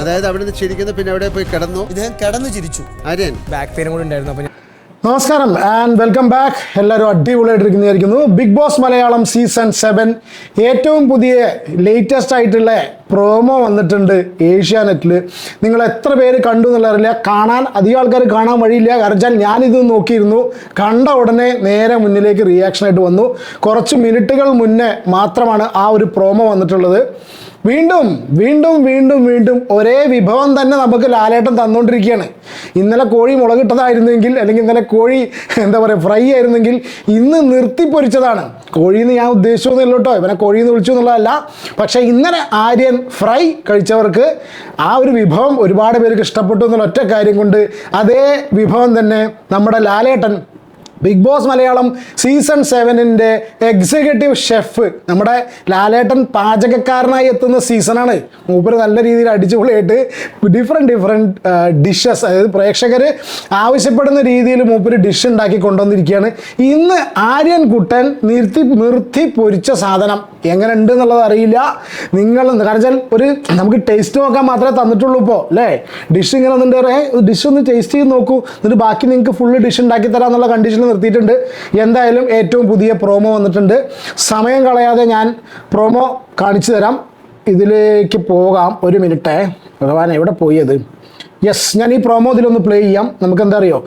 അതായത് അവിടെ നിന്ന് ചിരിക്കുന്നു പിന്നെ അവിടെ പോയി കിടന്നു. ഇദ്ദേഹം കിടന്നു ചിരിച്ചു. ആര്യൻ. ബാക്ക് പെയിനും കൂടി ഉണ്ടായിരുന്നു. അപ്പൊ നമസ്കാരം ആൻഡ് വെൽക്കം ബാക്ക് എല്ലാവരും അടിപൊളിയായിട്ടിരിക്കുന്നതായിരിക്കുന്നു. Big boss Malayalam season seven ഏറ്റവും പുതിയ ലേറ്റസ്റ്റ് ആയിട്ടുള്ള പ്രോമോ വന്നിട്ടുണ്ട് ഏഷ്യാനെറ്റിൽ നിങ്ങൾ എത്ര പേര് കണ്ടു എന്നുള്ളറിയില്ല കാണാൻ അധികം ആൾക്കാർ കാണാൻ വഴിയില്ല. കാരണം വെച്ചാൽ ഞാനിത് നോക്കിയിരുന്നു. കണ്ട ഉടനെ നേരെ മുന്നിലേക്ക് റിയാക്ഷനായിട്ട് വന്നു. കുറച്ച് മിനിറ്റുകൾ മുന്നേ മാത്രമാണ് ആ ഒരു പ്രോമോ വന്നിട്ടുള്ളത്. വീണ്ടും വീണ്ടും വീണ്ടും വീണ്ടും ഒരേ വിഭവം തന്നെ നമുക്ക് ലാലേട്ടൻ തന്നുകൊണ്ടിരിക്കുകയാണ് ഇന്നലെ കോഴി മുളകിട്ടതായിരുന്നെങ്കിൽ അല്ലെങ്കിൽ ഇന്നലെ കോഴി എന്താ പറയുക ഫ്രൈ ആയിരുന്നെങ്കിൽ ഇന്ന് നിർത്തിപ്പൊരിച്ചതാണ് കോഴി എന്ന് ഞാൻ ഉദ്ദേശിച്ചൊന്നുമില്ല കേട്ടോ. ഇവനെ കോഴി എന്ന് വിളിച്ചു എന്നുള്ളതല്ല. പക്ഷേ ഇന്നലെ ആര്യൻ ഫ്രൈ കഴിച്ചവർക്ക് ആ ഒരു വിഭവം ഒരുപാട് പേർക്ക് ഇഷ്ടപ്പെട്ടു എന്നുള്ള ഒറ്റ കാര്യം കൊണ്ട് അതേ വിഭവം തന്നെ നമ്മുടെ Lalettan big boss Malayalam season സെവനിന്റെ executive chef നമ്മുടെ ലാലേട്ടൻ പാചകക്കാരനായി എത്തുന്ന സീസണാണ്. മൂപ്പര് നല്ല രീതിയിൽ അടിച്ചുപൊളിയായിട്ട് ഡിഫറെന്റ് ഡിഫറെന്റ് ഡിഷസ് അതായത് പ്രേക്ഷകർ ആവശ്യപ്പെടുന്ന രീതിയിൽ മൂപ്പര് ഡിഷ് ഉണ്ടാക്കി കൊണ്ടുവന്നിരിക്കുകയാണ്. ഇന്ന് ആര്യൻ കുട്ടൻ നിർത്തി നിർത്തി പൊരിച്ച സാധനം എങ്ങനെ ഉണ്ട് എന്നുള്ളത് അറിയില്ല. നിങ്ങൾ കാരണം വെച്ചാൽ ഒരു നമുക്ക് ടേസ്റ്റ് നോക്കാൻ മാത്രമേ തന്നിട്ടുള്ളൂ ഇപ്പോൾ അല്ലേ? ഡിഷ് ഇങ്ങനെ വന്നിട്ട് ഡിഷ് ഒന്ന് ടേസ്റ്റ് ചെയ്ത് നോക്കൂ. എന്നിട്ട് ബാക്കി നിങ്ങൾക്ക് ഫുള്ള് ഡിഷ് ഉണ്ടാക്കി തരാം എന്നുള്ള കണ്ടീഷനിൽ നിർത്തിയിട്ടുണ്ട്. എന്തായാലും ഏറ്റവും പുതിയ പ്രോമോ വന്നിട്ടുണ്ട്. സമയം കളയാതെ ഞാൻ പ്രോമോ കാണിച്ചു തരാം. ഇതിലേക്ക് പോകാം. ഒരു മിനിറ്റേ ഭഗവാൻ എവിടെ പോയത് യെസ് ഞാൻ ഈ പ്രോമോ ഇതിലൊന്ന് പ്ലേ ചെയ്യാം. നമുക്ക് എന്താ അറിയോ?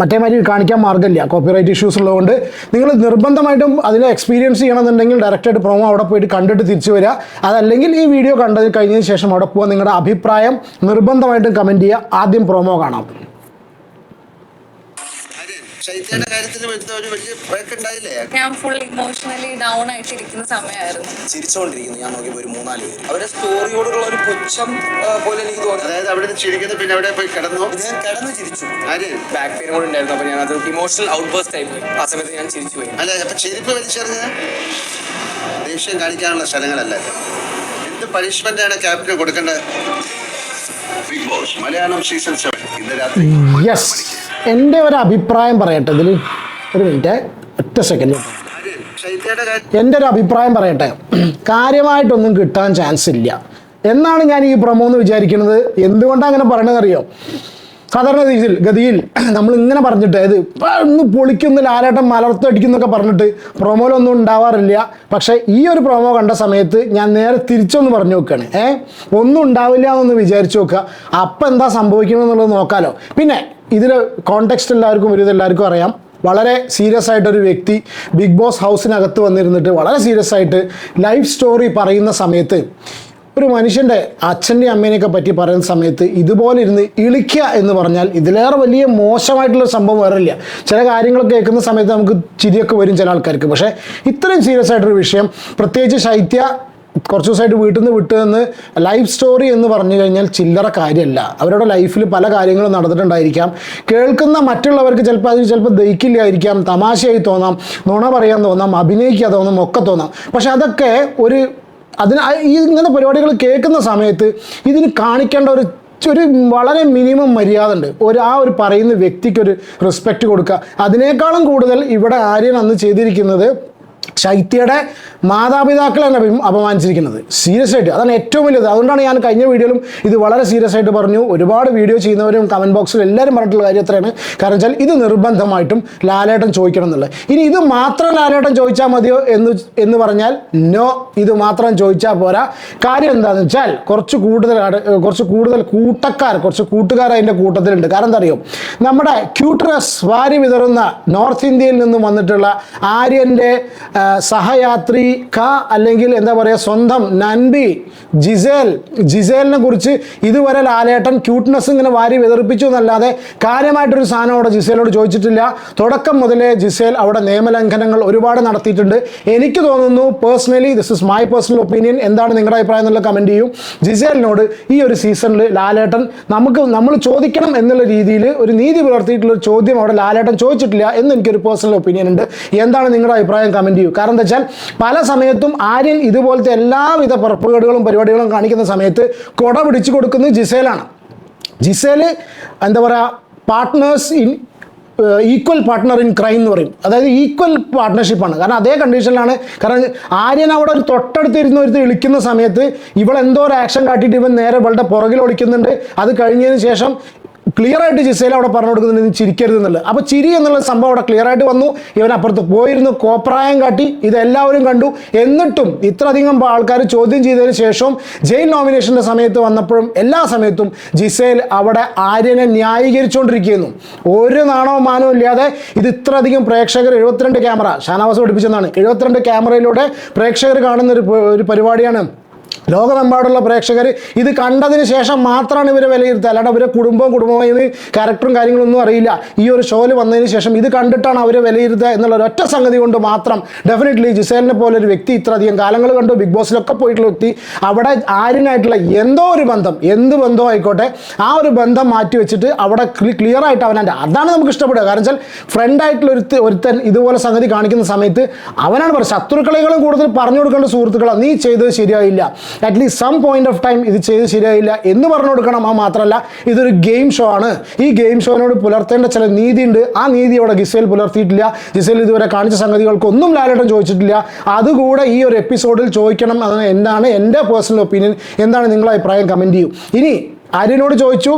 മറ്റേ മാതിരി കാണിക്കാൻ മാർഗമില്ല. കോപ്പിറൈറ്റ് ഇഷ്യൂസ് ഉള്ളതുകൊണ്ട് നിങ്ങൾ നിർബന്ധമായിട്ടും അതിനെ എക്സ്പീരിയൻസ് ചെയ്യണമെന്നുണ്ടെങ്കിൽ ഡയറക്റ്റായിട്ട് പ്രോമോ അവിടെ പോയിട്ട് കണ്ടിട്ട് തിരിച്ചു വരിക അതല്ലെങ്കിൽ ഈ വീഡിയോ കണ്ടത് കഴിഞ്ഞതിന് ശേഷം അവിടെ പോകാൻ നിങ്ങളുടെ അഭിപ്രായം നിർബന്ധമായിട്ടും കമന്റ് ചെയ്യുക. ആദ്യം പ്രോമോ കാണാം. ശൈത്യയുടെ കാര്യത്തിൽ ഒരു വലിയ ഉണ്ടായില്ലേ? ഞാൻ ഫുൾ ഇമോഷണലി ഡൗൺ ആയിട്ടിരിക്കുന്ന സമയമായിരുന്നു ചിരിച്ചുകൊണ്ടിരിക്കുന്നു ഞാൻ നോക്കിയപ്പോൾ ഒരു മൂന്നാൽ പേര്. അവരുടെ സ്റ്റോറിയോടുള്ള ഒരു പുച്ഛം ആ, പോലെ എനിക്ക് തോന്നി. അതായത് അവിടെ നിന്ന് ചിരിക്കുന്നു പിന്നെ അവിടെ പോയി കിടന്നു? ഞാൻ കിടന്നു ചിരിച്ചു. ആര്? ബാക്ക് പെയിൻ കൂടി ഉണ്ടായിരുന്നു. അപ്പോൾ ഞാനത് ഇമോഷണൽ ഔട്ട് ബേസ്റ്റ് ആയി പോയി. ആ സമയത്ത് ഞാൻ ചിരിച്ചു പോയി. അല്ല അപ്പൊ ചെരുപ്പ് വലിച്ചെറിഞ്ഞ ദേഷ്യം കാണിക്കാനുള്ള സ്ഥലങ്ങളല്ല ഇത്. എന്ത് പണിഷ്മെന്റ് ആണ് ക്യാപ്റ്റന് കൊടുക്കേണ്ടത്? Big boss Malayalam season seven ഇന്ന് രാത്രി യെസ് എന്റെ ഒരു അഭിപ്രായം പറയട്ടെ ഇതിൽ ഒരു മിനിറ്റ് ഒറ്റ സെക്കൻഡ് എന്റെ ഒരു അഭിപ്രായം പറയട്ടെ കാര്യമായിട്ടൊന്നും കിട്ടാൻ ചാൻസ് ഇല്ല. എന്നാണ് ഞാൻ ഈ പ്രമോ എന്ന് വിചാരിക്കുന്നത്? എന്തുകൊണ്ടാണ് അങ്ങനെ പറയണതെന്നറിയോ? സാധാരണ രീതിയിൽ ഗതിയിൽ നമ്മൾ ഇങ്ങനെ പറഞ്ഞിട്ട് അത് ഒന്ന് പൊളിക്കുന്ന ലാലേട്ടം മലർത്തടിക്കുന്നൊക്കെ പറഞ്ഞിട്ട് പ്രൊമോയിലൊന്നും ഉണ്ടാവാറില്ല. പക്ഷേ ഈ ഒരു പ്രൊമോ കണ്ട സമയത്ത് ഞാൻ നേരെ തിരിച്ചൊന്ന് പറഞ്ഞു നോക്കുകയാണ് ഏ? ഒന്നും ഉണ്ടാവില്ല എന്നൊന്ന് വിചാരിച്ചു നോക്കുക. അപ്പം എന്താ സംഭവിക്കണമെന്നുള്ളത് നോക്കാലോ. പിന്നെ ഇതിൽ കോണ്ടെക്സ്റ്റ് എല്ലാവർക്കും ഒരു ഇതെല്ലാവർക്കും അറിയാം. വളരെ സീരിയസ് ആയിട്ടൊരു വ്യക്തി ബിഗ് ബോസ് ഹൗസിനകത്ത് വന്നിരുന്നിട്ട് വളരെ സീരിയസ് ആയിട്ട് ലൈഫ് സ്റ്റോറി പറയുന്ന സമയത്ത് ഒരു മനുഷ്യന്റെ അച്ഛന്റെയും അമ്മേനെയൊക്കെ പറ്റി പറയുന്ന സമയത്ത് ഇതുപോലെ ഇരുന്ന് ഇളിക്കുക എന്ന് പറഞ്ഞാൽ ഇതിലേറെ വലിയ മോശമായിട്ടുള്ള സംഭവം വേറെ ഇല്ല ചില കാര്യങ്ങളൊക്കെ കേൾക്കുന്ന സമയത്ത് നമുക്ക് ചിരിയൊക്കെ വരും ചില ആൾക്കാർക്ക്. പക്ഷേ ഇത്രയും സീരിയസ് ആയിട്ടൊരു വിഷയം പ്രത്യേകിച്ച് ശൈത്യ കുറച്ച് ദിവസമായിട്ട് വീട്ടിൽ നിന്ന് വിട്ടു നിന്ന് ലൈഫ് സ്റ്റോറി എന്ന് പറഞ്ഞു കഴിഞ്ഞാൽ ചില്ലറ കാര്യമല്ല. അവരുടെ ലൈഫിൽ പല കാര്യങ്ങളും നടന്നിട്ടുണ്ടായിരിക്കാം. കേൾക്കുന്ന മറ്റുള്ളവർക്ക് ചിലപ്പോൾ അത് ചിലപ്പോൾ ദഹിക്കില്ലായിരിക്കാം തമാശയായി തോന്നാം നുണ പറയാൻ തോന്നാം അഭിനയിക്കാൻ തോന്നാം ഒക്കെ തോന്നാം. പക്ഷെ അതൊക്കെ ഒരു അതിന് ഈ ഇങ്ങനെ പരിപാടികൾ കേൾക്കുന്ന സമയത്ത് ഇതിന് കാണിക്കേണ്ട ഒരു ഒരു വളരെ മിനിമം മര്യാദ ഉണ്ട്. ഒരു ആ ഒരു പറയുന്ന വ്യക്തിക്കൊരു റെസ്പെക്റ്റ് കൊടുക്കുക. അതിനേക്കാളും കൂടുതൽ ഇവിടെ ആര്യൻ അന്ന് ചെയ്തിരിക്കുന്നത് ശൈത്യയുടെ മാതാപിതാക്കളാണ് അപമാനിച്ചിരിക്കുന്നത്. സീരിയസ് ആയിട്ട്. അതാണ് ഏറ്റവും വലിയത്. അതുകൊണ്ടാണ് ഞാൻ കഴിഞ്ഞ വീഡിയോയിലും ഇത് വളരെ സീരിയസ് ആയിട്ട് പറഞ്ഞു. ഒരുപാട് വീഡിയോ ചെയ്യുന്നവരും കമന്റ് ബോക്സിൽ എല്ലാവരും പറഞ്ഞിട്ടുള്ള കാര്യം എത്രയാണ്? കാരണം വെച്ചാൽ ഇത് നിർബന്ധമായിട്ടും ലാലേട്ടൻ ചോദിക്കണം എന്നുള്ളത്. ഇനി ഇത് മാത്രം ലാലേട്ടൻ ചോദിച്ചാൽ മതിയോ എന്ന് എന്ന് പറഞ്ഞാൽ നോ ഇത് മാത്രം ചോദിച്ചാൽ പോരാ. കാര്യം എന്താണെന്ന് വെച്ചാൽ കുറച്ച് കൂടുതൽ കുറച്ച് കൂടുതൽ കൂട്ടക്കാർ കുറച്ച് കൂട്ടുകാർ അതിന്റെ കൂട്ടത്തിലുണ്ട്. കാരണം എന്താ അറിയോ നമ്മുടെ ക്യൂട്ടറസ് വാരി വിതറുന്ന നോർത്ത് ഇന്ത്യയിൽ നിന്നും വന്നിട്ടുള്ള ആര്യന്റെ ആ, സഹയാത്രി ക അല്ലെങ്കിൽ എന്താ പറയുക സ്വന്തം നൻബി ജിസേൽ. ജിസേലിനെ കുറിച്ച് ഇതുവരെ ലാലേട്ടൻ ക്യൂട്ട്നെസ് ഇങ്ങനെ വാരി വിതറിപ്പിച്ചു എന്നല്ലാതെ കാര്യമായിട്ടൊരു സാധനം അവിടെ ജിസേലോട് ചോദിച്ചിട്ടില്ല. തുടക്കം മുതലേ ജിസേൽ അവിടെ നിയമലംഘനങ്ങൾ ഒരുപാട് നടത്തിയിട്ടുണ്ട്. എനിക്ക് തോന്നുന്നു personally this is my personal opinion എന്താണ് നിങ്ങളുടെ അഭിപ്രായം എന്നുള്ള കമന്റ് ചെയ്യും. ജിസേലിനോട് ഈ ഒരു സീസണിൽ ലാലേട്ടൻ നമുക്ക് നമ്മൾ ചോദിക്കണം എന്നുള്ള രീതിയിൽ ഒരു നീതി പുലർത്തിയിട്ടുള്ള ഒരു ചോദ്യം അവിടെ ലാലേട്ടൻ ചോദിച്ചിട്ടില്ല എന്ന് എനിക്കൊരു പേഴ്സണൽ ഒപ്പീനിയൻ ഉണ്ട്. എന്താണ് നിങ്ങളുടെ അഭിപ്രായം? കമന്റ് ചെയ്യൂ കാരണം എന്താ വെച്ചാൽ പല സമയത്തും ആര്യൻ ഇതുപോലത്തെ എല്ലാവിധ പുറപ്പുകേടുകളും പരിപാടികളും കാണിക്കുന്ന സമയത്ത് കൊട പിടിച്ചു കൊടുക്കുന്നത് ജിസേലാണ്. ജിസേൽ എന്താ പറയുക partners in equal partner in crime എന്ന് പറയും. അതായത് ഈക്വൽ പാർട്ട്ണർഷിപ്പാണ് കാരണം അതേ കണ്ടീഷനിലാണ് കാരണം ആര്യൻ അവിടെ ഒരു തൊട്ടടുത്ത് ഇരുന്ന് ഒരു വിളിക്കുന്ന സമയത്ത് ഇവൾ എന്തോ ഒരു ആക്ഷൻ കാട്ടിയിട്ട് ഇവൻ നേരെ ഇവളുടെ പുറകിൽ ഒളിക്കുന്നുണ്ട് അത് കഴിഞ്ഞതിന് ശേഷം ക്ലിയർ ആയിട്ട് ജിസേൽ അവിടെ പറഞ്ഞു കൊടുക്കുന്നുണ്ട് നീ ചിരിക്കരുത് എന്നുള്ളത് അപ്പോൾ ചിരി എന്നുള്ള സംഭവം അവിടെ ക്ലിയർ ആയിട്ട് വന്നു. ഇവൻ അപ്പുറത്ത് പോയിരുന്നു കോപ്രായം കാട്ടി. ഇതെല്ലാവരും കണ്ടു. എന്നിട്ടും ഇത്രയധികം ആൾക്കാർ ചോദ്യം ചെയ്തതിന് ശേഷവും ജയിൽ നോമിനേഷന്റെ സമയത്ത് വന്നപ്പോഴും എല്ലാ സമയത്തും ജിസേൽ അവിടെ ആര്യനെ ന്യായീകരിച്ചുകൊണ്ടിരിക്കുന്നു. ഒരു നാണവും മാനവും ഇല്ലാതെ ഇത് ഇത്രയധികം പ്രേക്ഷകർ എഴുപത്തിരണ്ട് ക്യാമറ ഷാനവാസ് പഠിപ്പിച്ചതാണ് എഴുപത്തിരണ്ട് ക്യാമറയിലൂടെ പ്രേക്ഷകർ കാണുന്ന ഒരു പരിപാടിയാണ് ലോകമെമ്പാടുള്ള പ്രേക്ഷകർ ഇത് കണ്ടതിന് ശേഷം മാത്രമാണ് ഇവരെ വിലയിരുത്തുക. അല്ലാണ്ട് അവരെ കുടുംബവും കുടുംബമായി ക്യാരക്ടറും കാര്യങ്ങളൊന്നും അറിയില്ല. ഈ ഒരു ഷോയിൽ വന്നതിന് ശേഷം ഇത് കണ്ടിട്ടാണ് അവരെ വിലയിരുത്തുക എന്നുള്ള ഒറ്റ സംഗതി കൊണ്ട് മാത്രം ഡെഫിനറ്റ്ലി ജിസേലിനെ പോലെ ഒരു വ്യക്തി ഇത്രയധികം കാലങ്ങൾ കണ്ടു ബിഗ് ബോസിലൊക്കെ പോയിട്ടുള്ള വ്യക്തി അവിടെ ആര്യനായിട്ടുള്ള എന്തോ ഒരു ബന്ധം എന്ത് ബന്ധം ആയിക്കോട്ടെ ആ ഒരു ബന്ധം മാറ്റി വെച്ചിട്ട് അവിടെ ക്ലിയർ ആയിട്ട് അവനെ അതാണ് നമുക്ക് ഇഷ്ടപ്പെടുക. കാരണം വെച്ചാൽ ഫ്രണ്ടായിട്ടുള്ള ഒരു ഒരുത്തൻ ഇതുപോലെ സംഗതി കാണിക്കുന്ന സമയത്ത് അവനാണ് പറയുക ശത്രുക്കളെകളും കൂടുതൽ പറഞ്ഞു കൊടുക്കേണ്ട സുഹൃത്തുക്കളാണ് നീ ചെയ്തത് ശരിയായില്ല. At least some point of time ഇത് ചെയ്ത് ശരിയായില്ല എന്ന് പറഞ്ഞു കൊടുക്കണം ആ മാത്രമല്ല ഇതൊരു ഗെയിം ഷോ ആണ്. ഈ ഗെയിം ഷോനോട് പുലർത്തേണ്ട ചില നീതിയുണ്ട്. ആ നീതി അവിടെ ഗിസേൽ പുലർത്തിയിട്ടില്ല. ജിസേൽ ഇതുവരെ കാണിച്ച സംഗതികൾക്കൊന്നും ലാലേട്ടൻ ചോദിച്ചിട്ടില്ല. അതുകൂടെ ഈ ഒരു എപ്പിസോഡിൽ ചോദിക്കണം അത് എന്താണ് എന്റെ പേഴ്സണൽ ഒപ്പീനിയൻ എന്താണ് നിങ്ങളുടെ അഭിപ്രായം? കമന്റ് ചെയ്യൂ. ഇനി ആര്യനോട് ചോദിച്ചു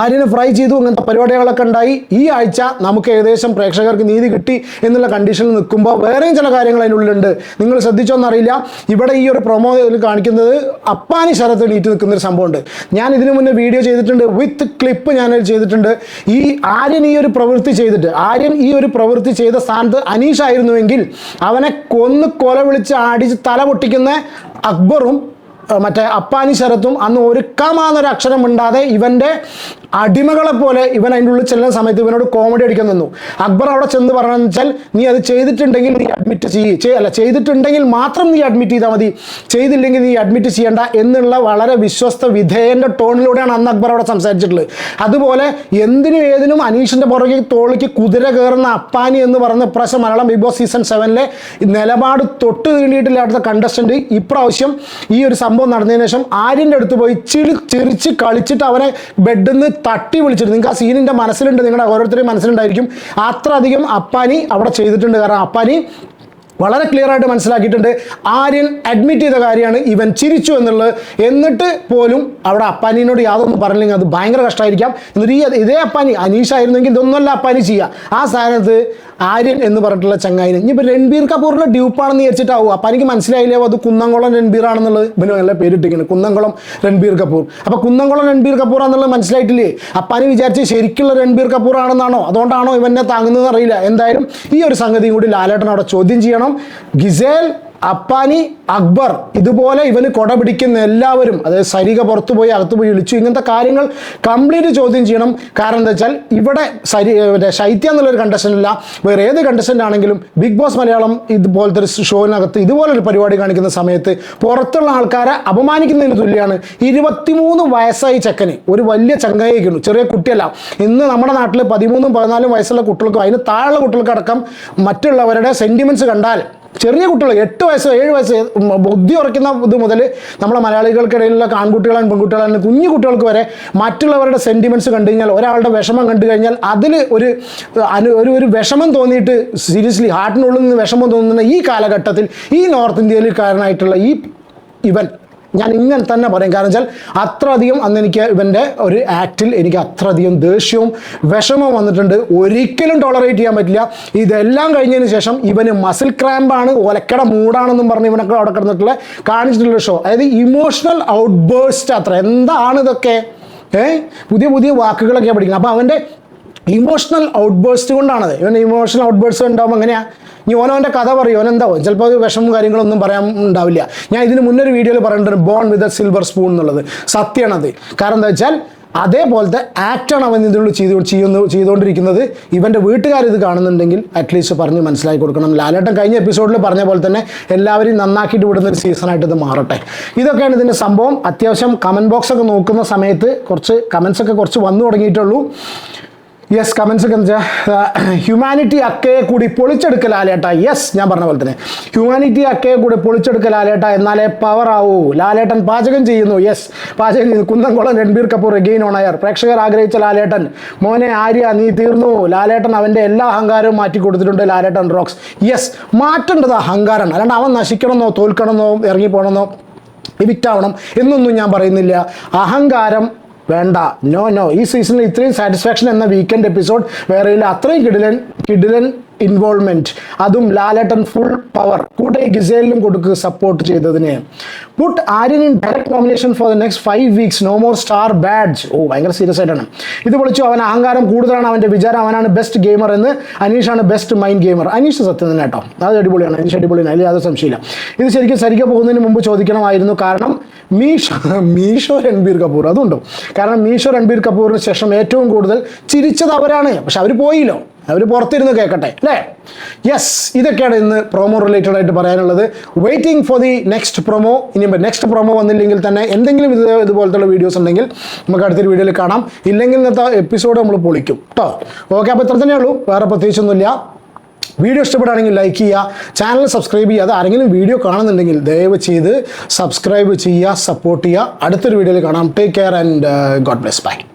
ആര്യന് ഫ്രൈ ചെയ്തു അങ്ങനത്തെ പരിപാടികളൊക്കെ ഉണ്ടായി. ഈ ആഴ്ച നമുക്ക് ഏകദേശം പ്രേക്ഷകർക്ക് നീതി കിട്ടി എന്നുള്ള കണ്ടീഷനിൽ നിൽക്കുമ്പോൾ വേറെയും ചില കാര്യങ്ങൾ അതിനുള്ളിലുണ്ട്. നിങ്ങൾ ശ്രദ്ധിച്ചോന്നറിയില്ല ഇവിടെ ഈ ഒരു പ്രൊമോ കാണിക്കുന്നത് അപ്പാനി ശരത്ത് നീറ്റ് നിൽക്കുന്ന ഒരു സംഭവമുണ്ട്. ഞാൻ ഇതിനു മുന്നേ വീഡിയോ ചെയ്തിട്ടുണ്ട്. വിത്ത് ക്ലിപ്പ് ഞാൻ ചെയ്തിട്ടുണ്ട്. ഈ ആര്യൻ ഈ ഒരു പ്രവൃത്തി ചെയ്തിട്ട് ആര്യൻ ഈ ഒരു പ്രവൃത്തി ചെയ്ത സ്ഥാനത്ത് അനീഷ് ആയിരുന്നുവെങ്കിൽ അവനെ കൊന്ന് കൊല വിളിച്ച് അടിച്ച് തല പൊട്ടിക്കുന്ന അക്ബറും മറ്റേ അപ്പാനി ശരത്തും അന്ന് ഒരുക്കമാന്നൊരു അക്ഷരം ഇണ്ടാതെ ഇവന്റെ അടിമകളെ പോലെ ഇവൻ അതിന്റെ ഉള്ളിൽ ചെല്ലുന്ന സമയത്ത് ഇവനോട് കോമഡി അടിക്കാൻ നിന്നു. അക്ബർ അവിടെ ചെന്ന് പറഞ്ഞതെന്ന് വെച്ചാൽ നീ അത് ചെയ്തിട്ടുണ്ടെങ്കിൽ നീ അഡ്മിറ്റ് ചെയ്യ് അല്ല ചെയ്തിട്ടുണ്ടെങ്കിൽ മാത്രം നീ അഡ്മിറ്റ് ചെയ്താൽ മതി. ചെയ്തില്ലെങ്കിൽ നീ അഡ്മിറ്റ് ചെയ്യേണ്ട എന്നുള്ള വളരെ വിശ്വസ്ത വിധേയന്റെ ടോണിലൂടെയാണ് അന്ന് അക്ബർ അവിടെ സംസാരിച്ചിട്ടുള്ളത്. അതുപോലെ എന്തിനും ഏതിനും അനീഷിന്റെ പുറകെ തോളിക്ക് കുതിര കയറുന്ന അപ്പാനി എന്ന് പറഞ്ഞ ഇപ്രാവശ്യം മലയാളം ബിഗ് ബോസ് സീസൺ സെവനിലെ നിലപാട് തൊട്ട് തീണ്ടിയിട്ടില്ലാത്ത കണ്ടസ്റ്റന്റ് ഇപ്രാവശ്യം ഈ ഒരു സംഭവം നടന്നതിന് ശേഷം ആര്യന്റെ അടുത്ത് പോയി ചിരി ചിരിച്ച് കളിച്ചിട്ട് അവനെ ബെഡിൽ നിന്ന് തട്ടി വിളിച്ചിട്ട് നിങ്ങൾക്ക് ആ സീനിന്റെ മനസ്സിലുണ്ട് നിങ്ങളുടെ ഓരോരുത്തരുടെയും മനസ്സിലുണ്ടായിരിക്കും. അത്രയധികം അപ്പാനി അവിടെ ചെയ്തിട്ടുണ്ട്. കാരണം അപ്പാനി വളരെ ക്ലിയർ ആയിട്ട് മനസ്സിലാക്കിയിട്ടുണ്ട്. ആര്യൻ അഡ്മിറ്റ് ചെയ്ത കാര്യമാണ് ഇവൻ ചിരിച്ചു എന്നുള്ളത്. എന്നിട്ട് പോലും അവിടെ അപ്പാനിനോട് യാതൊന്നും പറഞ്ഞില്ലെങ്കിൽ അത് ഭയങ്കര കഷ്ടമായിരിക്കാം എന്നിട്ട് ഈ ഇതേ അപ്പാനി അനീഷ് ആയിരുന്നെങ്കിൽ ഇതൊന്നുമല്ല അപ്പാനി ചെയ്യുക ആ സ്ഥാനത്ത് ആര്യൻ എന്ന് പറഞ്ഞിട്ടുള്ള ചങ്ങായിന്. ഇനിയിപ്പോൾ രൺബീർ കപൂറിന്റെ ഡ്യൂപ്പാണെന്ന് വിചാരിച്ചിട്ടാവും. അപ്പാനിക്ക് മനസ്സിലായില്ലേ അത് കുന്നംകുളം രൺബീർ ആണെന്നുള്ളത്? ഇവന് നല്ല പേരിട്ടിരിക്കുന്നത് കുന്നംകുളം രൺബീർ കപൂർ. അപ്പോൾ കുന്നംകുളം രൺബീർ കപൂർ ആണെന്നുള്ളത് മനസ്സിലായിട്ടില്ലേ? അപ്പാനി വിചാരിച്ച് ശരിക്കുള്ള രൺബീർ കപൂർ ആണെന്നാണോ? അതുകൊണ്ടാണോ ഇവനെ താങ്ങുന്നതെന്ന് അറിയില്ല. എന്തായാലും ഈ ഒരു സംഗതി കൂടി ലാലേട്ടൻ അവിടെ ചോദ്യം ചെയ്യണം. ഗിസേൽ അപ്പാനി അക്ബർ ഇതുപോലെ ഇവന് കൊട പിടിക്കുന്ന എല്ലാവരും അതായത് സരിക പുറത്തു പോയി അകത്ത് പോയി വിളിച്ചു. ഇങ്ങനത്തെ കാര്യങ്ങൾ കംപ്ലീറ്റ് ചോദ്യം ചെയ്യണം. കാരണം എന്താ വെച്ചാൽ ഇവിടെ സരി മറ്റേ ശൈത്യ എന്നുള്ളൊരു കണ്ടസ്റ്റന്റ് അല്ല വേറെ ഏത് കണ്ടസ്റ്റന്റ് ആണെങ്കിലും ബിഗ് ബോസ് മലയാളം ഇതുപോലത്തെ ഒരു ഷോവിനകത്ത് ഇതുപോലൊരു പരിപാടി കാണിക്കുന്ന സമയത്ത് പുറത്തുള്ള ആൾക്കാരെ അപമാനിക്കുന്നതിന് തുല്യമാണ് ഇരുപത്തിമൂന്ന് വയസ്സായി ചെക്കന്. ഒരു വലിയ ചങ്ങായിക്കുന്നു ചെറിയ കുട്ടിയല്ല. ഇന്ന് നമ്മുടെ നാട്ടിൽ പതിമൂന്നും പതിനാലും വയസ്സുള്ള കുട്ടികൾക്കും അതിന് താഴെയുള്ള കുട്ടികൾക്കടക്കം മറ്റുള്ളവരുടെ സെന്റിമെന്റ്സ് കണ്ടാൽ ചെറിയ കുട്ടികൾ എട്ട് വയസ്സോ ഏഴ് വയസ്സോ ബുദ്ധി ഉറയ്ക്കുന്ന ഇത് മുതൽ നമ്മളെ മലയാളികൾക്കിടയിലുള്ള ആൺകുട്ടികളാണ് പെൺകുട്ടികളാണ്. കുഞ്ഞു കുട്ടികൾക്ക് വരെ മറ്റുള്ളവരുടെ സെന്റിമെന്റ്സ് കണ്ടു കഴിഞ്ഞാൽ ഒരാളുടെ വിഷമം കണ്ടു കഴിഞ്ഞാൽ അതിൽ ഒരു അനു ഒരു ഒരു വിഷമം തോന്നിയിട്ട് സീരിയസ്ലി ഹാർട്ടിനുള്ളിൽ നിന്ന് വിഷമം തോന്നുന്ന ഈ കാലഘട്ടത്തിൽ ഈ നോർത്ത് ഇന്ത്യയിൽ കാരണമായിട്ടുള്ള ഈ ഇവൻ ഞാൻ ഇങ്ങനെ തന്നെ പറയും. കാരണം വെച്ചാൽ അത്രയധികം അന്ന് എനിക്ക് ഇവന്റെ ഒരു ആക്റ്റിൽ എനിക്ക് അത്രയധികം ദേഷ്യവും വിഷമവും വന്നിട്ടുണ്ട്. ഒരിക്കലും ടോളറേറ്റ് ചെയ്യാൻ പറ്റില്ല. ഇതെല്ലാം കഴിഞ്ഞതിന് ശേഷം ഇവന് മസിൽ ക്രാമ്പാണ് ഒലക്കട മൂടാണെന്നും പറഞ്ഞ് ഇവനൊക്കെ അവിടെ കിടന്നിട്ടുള്ള കാണിച്ചിട്ടുള്ള ഷോ അതായത് ഇമോഷണൽ ഔട്ട് ബേസ്റ്റ് അത്ര. എന്താണ് ഇതൊക്കെ? ഏഹ് പുതിയ പുതിയ വാക്കുകളൊക്കെ പഠിക്കുന്നത്. അപ്പോൾ അവന്റെ ഇമോഷണൽ ഔട്ട് ബേസ്റ്റ് കൊണ്ടാണത്. ഇവൻ ഇമോഷണൽ ഔട്ട് ബേസ്റ്റ് ഉണ്ടാകുമ്പോൾ എങ്ങനെയാ? ഇനി ഓനോന്റെ കഥ പറയും. ഓനെന്താ? ചിലപ്പോൾ വിഷമം കാര്യങ്ങളൊന്നും പറയാൻ ഉണ്ടാവില്ല. ഞാൻ ഇതിന് മുന്നൊരു വീഡിയോയിൽ പറഞ്ഞിട്ടുണ്ട് born with a silver spoon എന്നുള്ളത് സത്യമാണത്. കാരണം എന്താ വെച്ചാൽ അതേപോലത്തെ ആക്റ്റാണ് അവൻ ഇതിനുള്ളിൽ ചെയ്തു ചെയ്യുന്നു ചെയ്തുകൊണ്ടിരിക്കുന്നത്. ഇവന്റെ വീട്ടുകാർ ഇത് കാണുന്നുണ്ടെങ്കിൽ അറ്റ്ലീസ്റ്റ് പറഞ്ഞ് മനസ്സിലാക്കി കൊടുക്കണം. ലാലേട്ടൻ കഴിഞ്ഞ എപ്പിസോഡിൽ പറഞ്ഞ പോലെ തന്നെ എല്ലാവരും നന്നാക്കിയിട്ട് വിടുന്ന ഒരു സീസണായിട്ട് ഇത് മാറട്ടെ. ഇതൊക്കെയാണ് ഇതിന്റെ സംഭവം. അത്യാവശ്യം കമന്റ് ബോക്സൊക്കെ നോക്കുന്ന സമയത്ത് കുറച്ച് കമൻസൊക്കെ കുറച്ച് വന്നു തുടങ്ങിയിട്ടുള്ളൂ. യെസ് കമൻസ് ഒക്കെ ഹ്യൂമാനിറ്റി അക്കയെ കൂടി പൊളിച്ചെടുക്കൽ ലാലേട്ട യെസ് ഞാൻ പറഞ്ഞ പോലെ തന്നെ. ഹ്യൂമാനിറ്റി അക്കയെ കൂടി പൊളിച്ചെടുക്കൽ ലാലേട്ട എന്നാലേ പവർ ആവൂ. ലാലേട്ടൻ പാചകം ചെയ്യുന്നു. യെസ് പാചകം ചെയ്യുന്നു. കുന്നംകുളം രൺബീർ കപൂർ എഗെയിൻ അയർ പ്രേക്ഷകർ ആഗ്രഹിച്ച ലാലേട്ടൻ മോനെ ആര്യ നീ തീർന്നു. ലാലേട്ടൻ അവന്റെ എല്ലാ അഹങ്കാരവും മാറ്റി കൊടുത്തിട്ടുണ്ട്. ലാലേട്ടൻ റോക്സ് യെസ് മാറ്റേണ്ടത് അഹങ്കാരമാണ്. അല്ലാണ്ട് അവൻ നശിക്കണമെന്നോ തോൽക്കണമെന്നോ ഇറങ്ങിപ്പോണമെന്നോ വിറ്റാവണം എന്നൊന്നും ഞാൻ പറയുന്നില്ല. അഹങ്കാരം വേണ്ട. നോ നോ ഈ സീസണിൽ ഇത്രയും സാറ്റിസ്ഫാക്ഷൻ എന്ന വീക്കെൻഡ് എപ്പിസോഡ് വേറെ ഇല്ല. അത്രയും കിടിലൻ കിടിലൻ ഇൻവോൾവ്മെന്റ് അതും ലാലേട്ടൻ ഫുൾ പവർ കൂടെ ഗിസേലിനും കൊടുക്കുക സപ്പോർട്ട് ചെയ്തതിന്. Put Aryan in direct nomination for the next five weeks no more star badge ഓ ഭയങ്കര സീരിയസ് ആയിട്ടാണ്. ഇത് വിളിച്ചു അവൻ അഹങ്കാരം കൂടുതലാണ്. അവന്റെ വിചാരം അവനാണ് ബെസ്റ്റ് ഗെയിമർ എന്ന് അനീഷാണ് ബെസ്റ്റ് മൈൻഡ് ഗെയിമർ അനീഷ് സത്യം തന്നെ കേട്ടോ. അത് അടിപൊളിയാണ്. അനീഷ് അടിപൊളിയാണ്. അതിൽ യാതൊരു സംശയമില്ല ഇത് ശരിക്കും സരിക്കാൻ പോകുന്നതിന് മുമ്പ് ചോദിക്കണമായിരുന്നു. കാരണം മീഷോ മീഷോ രൺബീർ കപൂർ. അതുണ്ടോ? കാരണം മീഷോ രൺബീർ കപൂറിന് ശേഷം ഏറ്റവും കൂടുതൽ ചിരിച്ചത് അവരാണ്. പക്ഷെ അവർ പോയില്ലോ. അവർ പുറത്തിരുന്ന് കേൾക്കട്ടെ അല്ലേ? യെസ് ഇതൊക്കെയാണ് ഇന്ന് പ്രൊമോ റിലേറ്റഡ് ആയിട്ട് പറയാനുള്ളത്. Waiting for the next promo ഇനി നെക്സ്റ്റ് പ്രൊമോ വന്നില്ലെങ്കിൽ തന്നെ എന്തെങ്കിലും ഇത് ഇതുപോലത്തെ വീഡിയോസ് ഉണ്ടെങ്കിൽ നമുക്ക് അടുത്തൊരു വീഡിയോയിൽ കാണാം. ഇല്ലെങ്കിൽ ഇന്നത്തെ എപ്പിസോഡ് നമ്മൾ പൊളിക്കും. കേട്ടോ ഓക്കെ അപ്പോൾ ഇത്ര തന്നെയുള്ളൂ വേറെ പ്രത്യേകിച്ചൊന്നുമില്ല. വീഡിയോ ഇഷ്ടപ്പെടുകയാണെങ്കിൽ ലൈക്ക് ചെയ്യുക. ചാനൽ സബ്സ്ക്രൈബ് ചെയ്യുക. അത് ആരെങ്കിലും വീഡിയോ കാണുന്നുണ്ടെങ്കിൽ ദയവ് ചെയ്ത് സബ്സ്ക്രൈബ് ചെയ്യുക സപ്പോർട്ട് ചെയ്യുക. അടുത്തൊരു വീഡിയോയിൽ കാണാം. Take care and God bless bye